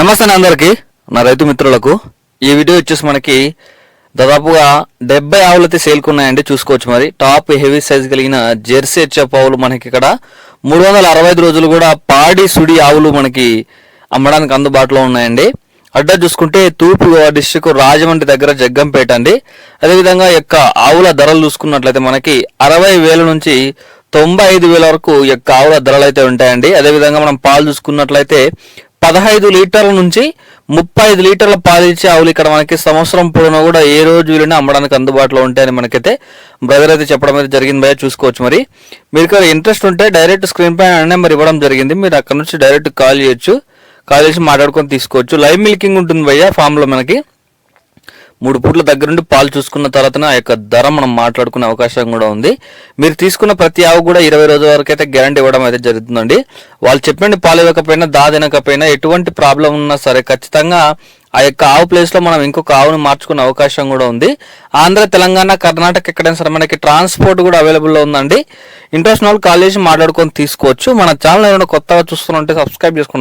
నమస్తే అందరికీ అందరికి. నా రైతు మిత్రులకు ఈ వీడియో వచ్చేసి మనకి దాదాపుగా డెబ్బై ఆవులు అయితే సేల్కున్నాయండి చూసుకోవచ్చు మరి. టాప్ హెవీ సైజ్ కలిగిన జెర్సీ హెచ్ఎఫ్ ఆవులు మనకి ఇక్కడ. మూడు వందల అరవై ఐదు రోజులు కూడా పాడి సుడి ఆవులు మనకి అమ్మడానికి అందుబాటులో ఉన్నాయండి. అడ్డా చూసుకుంటే తూర్పు డిస్టిక్ రాజమండ్రి దగ్గర జగ్గంపేట అండి. అదేవిధంగా యొక్క ఆవుల ధరలు చూసుకున్నట్లయితే మనకి అరవై వేల నుంచి తొంభై ఐదు వేల వరకు యొక్క ఆవుల ధరలు అయితే ఉంటాయండి. అదేవిధంగా మనం పాలు చూసుకున్నట్లయితే పదహైదు లీటర్ల నుంచి ముప్పై ఐదు లీటర్ల పాలు ఇచ్చే ఆవులు ఇక్కడ మనకి సంవత్సరం పొడవునా కూడా ఏ రోజు వీలైనా అమ్మడానికి అందుబాటులో ఉంటాయని మనకైతే బ్రదర్ అయితే చెప్పడం అయితే జరిగింది భయ చూసుకోవచ్చు మరి. మీరు ఇక్కడ ఇంట్రెస్ట్ ఉంటే డైరెక్ట్ స్క్రీన్ పైన నెంబర్ ఇవ్వడం జరిగింది. మీరు అక్కడ నుంచి డైరెక్ట్ కాల్ చేయొచ్చు. కాల్ చేసి మాట్లాడుకొని తీసుకోవచ్చు. లైవ్ మిల్కింగ్ ఉంటుంది భయ్య ఫామ్లో మనకి. మూడు పూట్ల దగ్గర నుండి పాలు చూసుకున్న తర్వాత ఆ యొక్క ధర మనం మాట్లాడుకునే అవకాశం కూడా ఉంది. మీరు తీసుకున్న ప్రతి ఆవు కూడా ఇరవై రోజుల వరకు అయితే గ్యారంటీ ఇవ్వడం అయితే జరుగుతుందండి. వాళ్ళు చెప్పండి పాలు ఇవ్వకపోయినా దాదినకపోయినా ఎటువంటి ప్రాబ్లం ఉన్నా సరే ఖచ్చితంగా ఆ యొక్క ఆవు ప్లేస్లో మనం ఇంకొక ఆవును మార్చుకునే అవకాశం కూడా ఉంది. ఆంధ్ర తెలంగాణ కర్ణాటక ఎక్కడైనా సరే మనకి ట్రాన్స్పోర్ట్ కూడా అవైలబుల్లో ఉందండి. ఇంట్రెస్ట్ వాళ్ళు కాల్ చేసి మాట్లాడుకొని తీసుకోవచ్చు. మన ఛానల్ ఏమైనా కొత్తగా చూస్తున్నట్టే సబ్స్క్రైబ్ చేసుకోండి